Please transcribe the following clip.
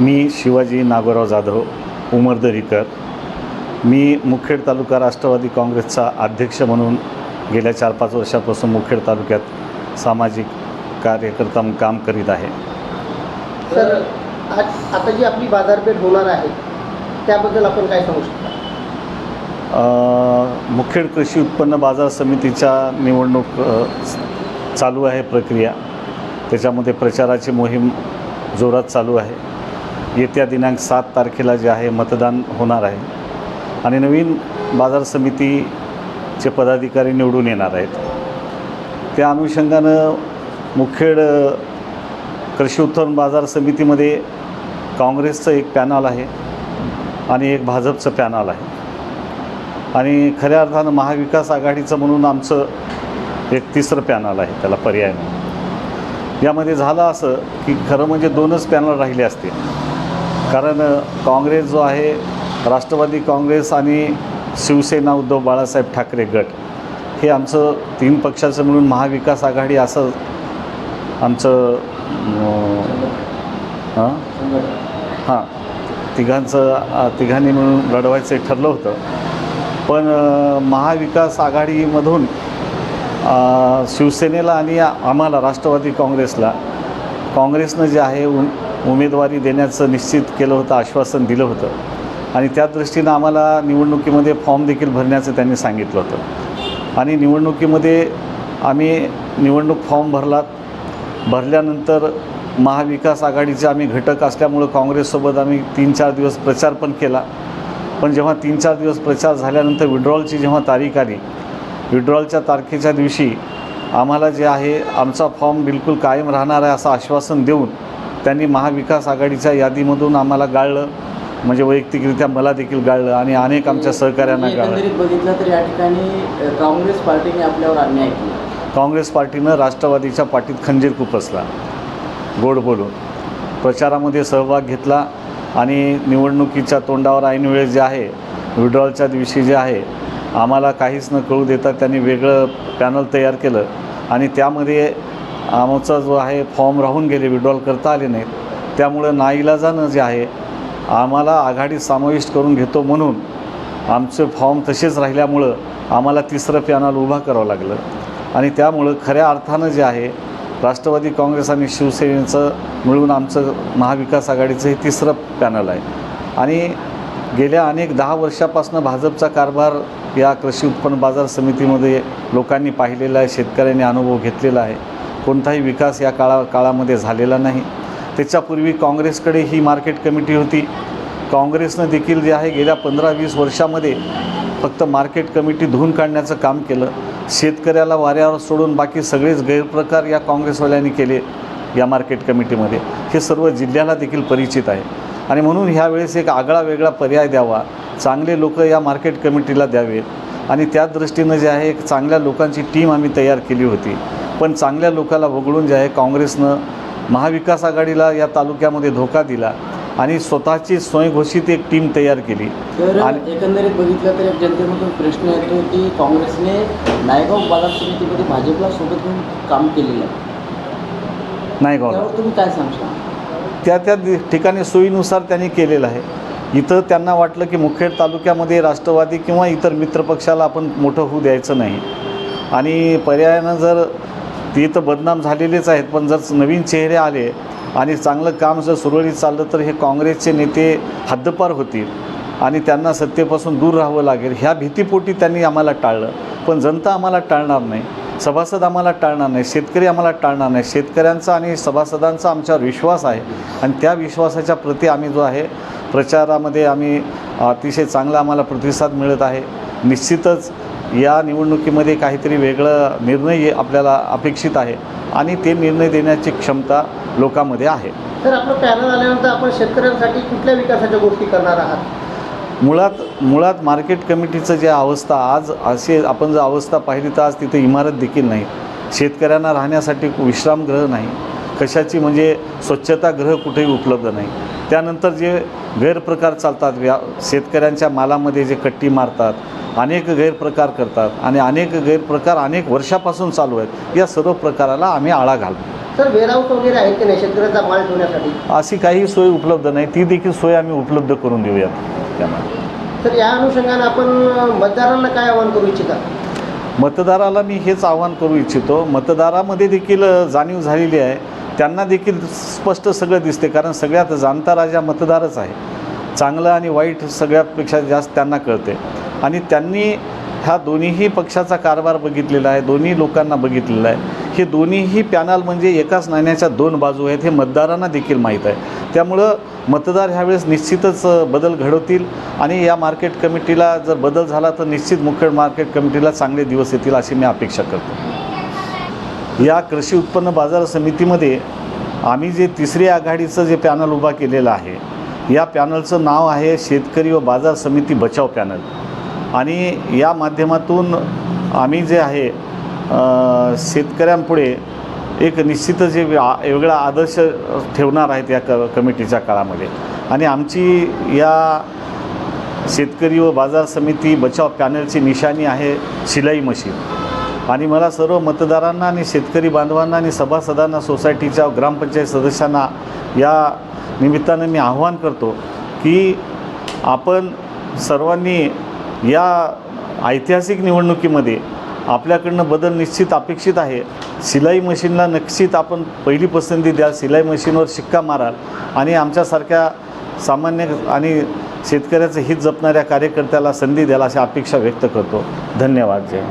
मी शिवाजी नागोराव जाधव उमरदरीकर मी मुखेड तालुका राष्ट्रवादी काँग्रेसचा अध्यक्ष म्हणून गेल्या चार पाच वर्षापासून मुखेड तालुक्यात सामाजिक कार्यकर्ता म्हणून काम करीत आहे. सर आज आता जी आपली बाजारपेठ होणार आहे त्याबद्दल आपण काय सांगू शकता? मुखेड कृषी उत्पन्न बाजार समितीच्या निवडणूक चालू आहे प्रक्रिया. त्याच्यामध्ये प्रचाराची मोहीम जोरात चालू आहे. येत्या दिनांक सात तारखेला जे आहे मतदान होणार आहे. आणि नवीन बाजार समितीचे पदाधिकारी निवडून येणार आहेत. त्या अनुषंगानं मुखेड कृषी उत्पन्न बाजार समितीमध्ये काँग्रेसचं एक पॅनल आहे आणि एक भाजपचं पॅनल आहे. आणि खऱ्या अर्थानं महाविकास आघाडीचं म्हणून आमचं एक तिसरं पॅनल आहे त्याला पर्याय म्हणून यामध्ये झालं असं की खरं म्हणजे दोनच पॅनल राहिले असतील. कारण काँग्रेस जो आहे राष्ट्रवादी काँग्रेस आणि शिवसेना उद्धव बाळासाहेब ठाकरे गट हे आमचं तीन पक्षाचं मिळून महाविकास आघाडी असं आमचं हां हां तिघांचं तिघांनी मिळून लढवायचं ठरलं होतं. पण महाविकास आघाडीमधून शिवसेनेला आणि आम्हाला राष्ट्रवादी काँग्रेसला काँग्रेसनं जे आहे उ उमेदवारी देण्याचं निश्चित केलं होतं आश्वासन दिलं होतं. आणि त्या दृष्टीनं आम्हाला निवडणुकीमध्ये फॉर्म देखील भरण्याचं त्यांनी सांगितलं होतं. आणि निवडणुकीमध्ये आम्ही निवडणूक फॉर्म भरलात. भरल्यानंतर महाविकास आघाडीचे आम्ही घटक असल्यामुळं काँग्रेससोबत आम्ही तीन चार दिवस प्रचार पण केला. पण जेव्हा तीन चार दिवस प्रचार झाल्यानंतर विड्रॉलची जेव्हा तारीख आली विड्रॉलच्या तारखेच्या दिवशी आम्हाला जे आहे आमचा फॉर्म बिलकुल कायम राहणार आहे असं आश्वासन देऊन त्यांनी महाविकास आघाडीच्या यादीमधून आम्हाला गाळलं. म्हणजे वैयक्तिकरित्या मला देखील गाळलं आणि अनेक आमच्या सहकाऱ्यांना गाळलं. बघितलं तर या ठिकाणी काँग्रेस पार्टीने आपल्यावर अन्याय केला. काँग्रेस पार्टीनं राष्ट्रवादीच्या पाठीत खंजीर खुपसला गोड बोलून. प्रचारामध्ये सहभाग घेतला आणि निवडणुकीच्या तोंडावर ऐनवेळे जे आहे विड्रॉलच्या दिवशी जे आहे आम्हाला काहीच न कळू देता त्यांनी वेगळं पॅनल तयार केलं. आणि त्यामध्ये आमचा जो आहे फॉर्म राहून गेले विड्रॉल करता आले नाहीत. त्यामुळं नाईलाजानं जे आहे आम्हाला आघाडीत समाविष्ट करून घेतो म्हणून आमचे फॉर्म तसेच राहिल्यामुळं आम्हाला तिसरं पॅनल उभा करावं लागलं. आणि त्यामुळं खऱ्या अर्थानं जे आहे राष्ट्रवादी काँग्रेस आणि शिवसेनेचं मिळून आमचं महाविकास आघाडीचं हे तिसरं पॅनल आहे. आणि गेल्या अनेक दहा वर्षापासून भाजपचा कारभार या कृषी उत्पन्न बाजार समितीमध्ये लोकांनी पाहिलेला आहे शेतकऱ्यांनी अनुभव घेतलेला आहे. कोणताही विकास या काळा काळामध्ये झालेला नाही. त्याच्यापूर्वी काँग्रेसकडे ही मार्केट कमिटी होती. काँग्रेसनं देखील जे आहे गेल्या पंधरा वीस वर्षामध्ये फक्त मार्केट कमिटी धुवून काढण्याचं काम केलं. शेतकऱ्याला वाऱ्यावर सोडून बाकी सगळेच गैरप्रकार या काँग्रेसवाल्यांनी केले या मार्केट कमिटीमध्ये. हे सर्व जिल्ह्याला देखील परिचित आहे. आणि म्हणून ह्यावेळेस एक आगळा वेगळा पर्याय द्यावा. चांगले लोक या मार्केट कमिटीला द्यावेत. आणि त्या दृष्टीनं जे आहे एक चांगल्या लोकांची टीम आम्ही तयार केली होती. पण चांगल्या लोकाला वगळून जे आहे काँग्रेसनं महाविकास आघाडीला या तालुक्यामध्ये धोका दिला आणि स्वतःची स्वयंघोषित एक टीम तयार केली. आणि- एकंदरीत बघितलं तर एक जनतेमधून प्रश्न येतो की काँग्रेसने नायगाव बाजार समितीमध्ये भाजपला सोबत घेऊन काम केलेलं आहे. नाही गाव त्यावर तुम्ही काय सांगता त्या त्या ठिकाणी सोयीनुसार त्यांनी केलेलं आहे. इथं त्यांना वाटलं की मुखेड तालुक्यामध्ये राष्ट्रवादी किंवा इतर मित्रपक्षाला आपण मोठं होऊ द्यायचं नाही. आणि पर्यायानं जर ते तर बदनाम झालेलेच आहेत पण जर नवीन चेहरे आले आणि चांगलं काम जर सुरळीत चाललं तर हे काँग्रेसचे नेते हद्दपार होतील आणि त्यांना सत्तेपासून दूर राहावं लागेल. ह्या भीतीपोटी त्यांनी आम्हाला टाळलं. पण जनता आम्हाला टाळणार नाही. सभासद आम्हाला टाळणार नाही शेतकरी आम्हाला टाळणार नाही. शेतकऱ्यांचा आणि सभासदांचा आमच्यावर विश्वास आहे आणि त्या विश्वासाच्या प्रती आम्ही जो आहे प्रचारामध्ये आम्ही अतिशय चांगला आम्हाला प्रतिसाद मिळत आहे. निश्चितच या निवडणुकीमध्ये काहीतरी वेगळं निर्णय आपल्याला अपेक्षित आहे आणि ते निर्णय देण्याची क्षमता लोकांमध्ये आहे. तर आपलं पॅनल आल्यानंतर आपण शेतकऱ्यांसाठी कुठल्या विकासाच्या गोष्टी करणार आहात? मुळात मुळात मार्केट कमिटीचं जे अवस्था आज असे आपण जर अवस्था पाहिली तर आज तिथे इमारत देखील नाही. शेतकऱ्यांना राहण्यासाठी विश्रामगृह नाही. कशाची म्हणजे स्वच्छतागृह कुठेही उपलब्ध नाही. त्यानंतर जे गैरप्रकार चालतात व्या शेतकऱ्यांच्या मालामध्ये जे कट्टी मारतात अनेक गैरप्रकार करतात आणि अनेक गैरप्रकार अनेक वर्षापासून चालू आहेत या सर्व प्रकाराला आम्ही आळा घालतो. सर वेअरहाऊस वगैरे आहेत की नाही? शेतकऱ्याचा माल ठेवण्यासाठी? अशी काही सोय उपलब्ध नाही. ती देखील सोय आम्ही उपलब्ध करून देऊयात. त्यामुळे तर या अनुषंगाने आपण मतदारांना काय आवाहन करू इच्छिता? मतदाराला मी हेच आवाहन करू इच्छितो. मतदारामध्ये देखील जाणीव झालेली आहे. त्यांना देखील स्पष्ट सगळं दिसते कारण सगळ्यात जाणता राजा मतदारच आहे. चांगलं आणि वाईट सगळ्यापेक्षा जास्त त्यांना कळते. आणि त्यांनी ह्या दोन्हीही पक्षाचा कारभार बघितलेला आहे दोन्ही लोकांना बघितलेला आहे. हे दोन्हीही पॅनल म्हणजे एकाच नाण्याच्या दोन बाजू आहेत हे मतदारांना देखील माहीत आहे. त्यामुळं मतदार ह्यावेळेस निश्चितच बदल घडवतील आणि या मार्केट कमिटीला जर बदल झाला तर निश्चित मुखेड मार्केट कमिटीला चांगले दिवस येतील अशी मी अपेक्षा करतो. या कृषी उत्पन्न बाजार समितीमध्ये आम्ही जे तिसरी आघाडीचं जे पॅनल उभा केलेलं आहे या पॅनलचं नाव आहे शेतकरी व बाजार समिती बचाव पॅनल. आणि या माध्यमातून आम्ही जे आहे शेतकऱ्यांपुढे एक निश्चित जे वेगळा आदर्श ठेवणार आहेत या क कमिटीच्या काळामध्ये. आणि आमची या शेतकरी व बाजार समिती बचाव पॅनलची निशाणी आहे शिलाई मशीन. आणि मला सर्व मतदारांना आणि शेतकरी बांधवांना आणि सभासदांना सोसायटीच्या ग्रामपंचायत सदस्यांना या निमित्तानं मी आव्हान करतो की आपण सर्वांनी या ऐतिहासिक निवडणुकीमध्ये आपल्याकडनं बदल निश्चित अपेक्षित आहे. शिलाई मशीनला निश्चित आपण पहिली पसंती द्या शिलाई मशीनवर शिक्का माराल आणि आमच्यासारख्या सामान्य आणि शेतकऱ्याचं हित जपणाऱ्या कार्यकर्त्याला संधी द्याल अशी अपेक्षा व्यक्त करतो. धन्यवाद. जय